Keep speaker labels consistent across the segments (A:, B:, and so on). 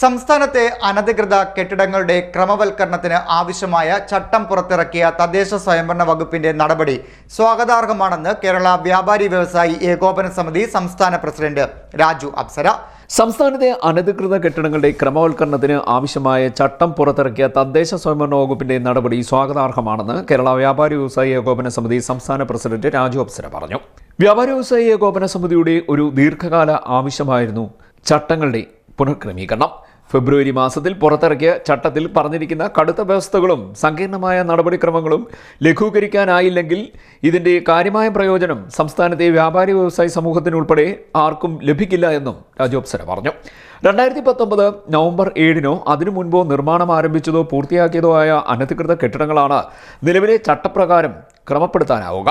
A: സംസ്ഥാനത്തെ അനധികൃത കെട്ടിടങ്ങളുടെ ക്രമവൽക്കരണത്തിന് ആവശ്യമായ ചട്ടം പുറത്തിറക്കിയ തദ്ദേശ സ്വയംഭരണ വകുപ്പിന്റെ നടപടി സ്വാഗതാർഹമാണെന്ന് കേരള വ്യാപാരി വ്യവസായി ഏകോപന സമിതി സംസ്ഥാന പ്രസിഡന്റ് രാജു അപ്സര.
B: സംസ്ഥാനത്തെ അനധികൃത കെട്ടിടങ്ങളുടെ ക്രമവൽക്കരണത്തിന് ആവശ്യമായ ചട്ടം പുറത്തിറക്കിയ തദ്ദേശ സ്വയംഭരണ വകുപ്പിന്റെ നടപടി സ്വാഗതാർഹമാണെന്ന് കേരള വ്യാപാരി വ്യവസായി ഏകോപന സമിതി സംസ്ഥാന പ്രസിഡന്റ് രാജു അപ്സര പറഞ്ഞു. വ്യാപാരി വ്യവസായി ഏകോപന സമിതിയുടെ ഒരു ദീർഘകാല ആവശ്യമായിരുന്നു ചട്ടങ്ങളുടെ പുനഃക്രമീകരണം. ഫെബ്രുവരി മാസത്തിൽ പുറത്തിറക്കിയ ചട്ടത്തിൽ പറഞ്ഞിരിക്കുന്ന കടുത്ത വ്യവസ്ഥകളും സങ്കീർണമായ നടപടിക്രമങ്ങളും ലഘൂകരിക്കാനായില്ലെങ്കിൽ ഇതിന്റെ കാര്യമായ പ്രയോജനം സംസ്ഥാനത്തെ വ്യാപാരി വ്യവസായ സമൂഹത്തിനുൾപ്പെടെ ആർക്കും ലഭിക്കില്ല എന്നും രാജോപ്സര പറഞ്ഞു. രണ്ടായിരത്തി പത്തൊമ്പത് നവംബർ ഏഴിനോ അതിനു മുൻപോ നിർമ്മാണം ആരംഭിച്ചതോ പൂർത്തിയാക്കിയതോ ആയ അനധികൃത കെട്ടിടങ്ങളാണ് നിലവിലെ ചട്ടപ്രകാരം ക്രമപ്പെടുത്താനാവുക.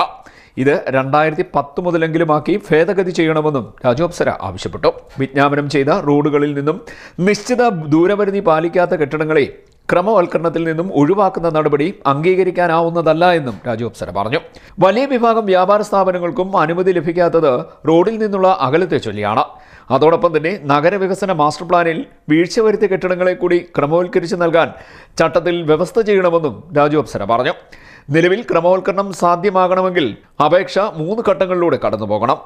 B: ഇത് രണ്ടായിരത്തി പത്ത് മുതലെങ്കിലുമാക്കി ഭേദഗതി ചെയ്യണമെന്നും രാജു അപ്സര ആവശ്യപ്പെട്ടു. വിജ്ഞാപനം ചെയ്ത റോഡുകളിൽ നിന്നും നിശ്ചിത ദൂരപരിധി പാലിക്കാത്ത കെട്ടിടങ്ങളെ ക്രമവൽക്കരണത്തിൽ നിന്നും ഒഴിവാക്കുന്ന നടപടി അംഗീകരിക്കാനാവുന്നതല്ല എന്നും രാജു അപ്സര പറഞ്ഞു. വലിയ വിഭാഗം വ്യാപാര സ്ഥാപനങ്ങൾക്കും അനുമതി ലഭിക്കാത്തത് റോഡിൽ നിന്നുള്ള അകലത്തെ ചൊല്ലിയാണ്. അതോടൊപ്പം തന്നെ നഗരവികസന മാസ്റ്റർ പ്ലാനിൽ വീഴ്ച വരുത്തിയ കെട്ടിടങ്ങളെ കൂടി ക്രമവൽക്കരിച്ച് നൽകാൻ ചട്ടത്തിൽ വ്യവസ്ഥ ചെയ്യണമെന്നും രാജു അപ്സര പറഞ്ഞു. നിലവിൽ ക്രമവൽക്കരണം സാധ്യമാകണമെങ്കിൽ അപേക്ഷ മൂന്ന് ഘട്ടങ്ങളിലൂടെ കടന്നു പോകണം.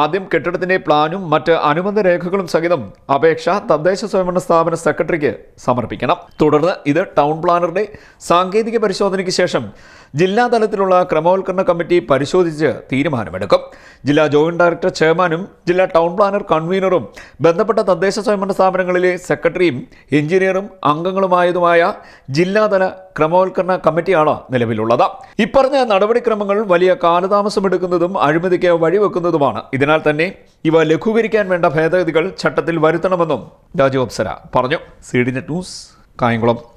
B: ആദ്യം കെട്ടിടത്തിന്റെ പ്ലാനും മറ്റ് അനുബന്ധ രേഖകളും സഹിതം അപേക്ഷ തദ്ദേശ സ്വയംഭരണ സ്ഥാപന സെക്രട്ടറിക്ക് സമർപ്പിക്കണം. തുടർന്ന് ഇത് ടൗൺ പ്ലാനറുടെ സാങ്കേതിക പരിശോധനയ്ക്ക് ശേഷം ജില്ലാ തലത്തിലുള്ള ക്രമവൽക്കരണ കമ്മിറ്റി പരിശോധിച്ച് തീരുമാനമെടുക്കും. ജില്ലാ ജോയിന്റ് ഡയറക്ടർ ചെയർമാനും ജില്ലാ ടൗൺ പ്ലാനർ കൺവീനറും ബന്ധപ്പെട്ട തദ്ദേശ സ്വയംഭരണ സ്ഥാപനങ്ങളിലെ സെക്രട്ടറിയും എഞ്ചിനീയറും അംഗങ്ങളുമായതുമായ ജില്ലാതല ക്രമവൽക്കരണ കമ്മിറ്റിയാണ് നിലവിലുള്ളത്. ഇപ്പറഞ്ഞ നടപടിക്രമങ്ങൾ വലിയ കാലതാമസമെടുക്കുന്നതും അഴിമതിക്ക് വഴിവെക്കുന്നതുമാണ്. ഇതിനാൽ തന്നെ ഇവ ലഘൂകരിക്കാൻ വേണ്ട ഭേദഗതികൾ ചട്ടത്തിൽ വരുത്തണമെന്നും രാജവംസര പറഞ്ഞു. C D net news Kayamkulam.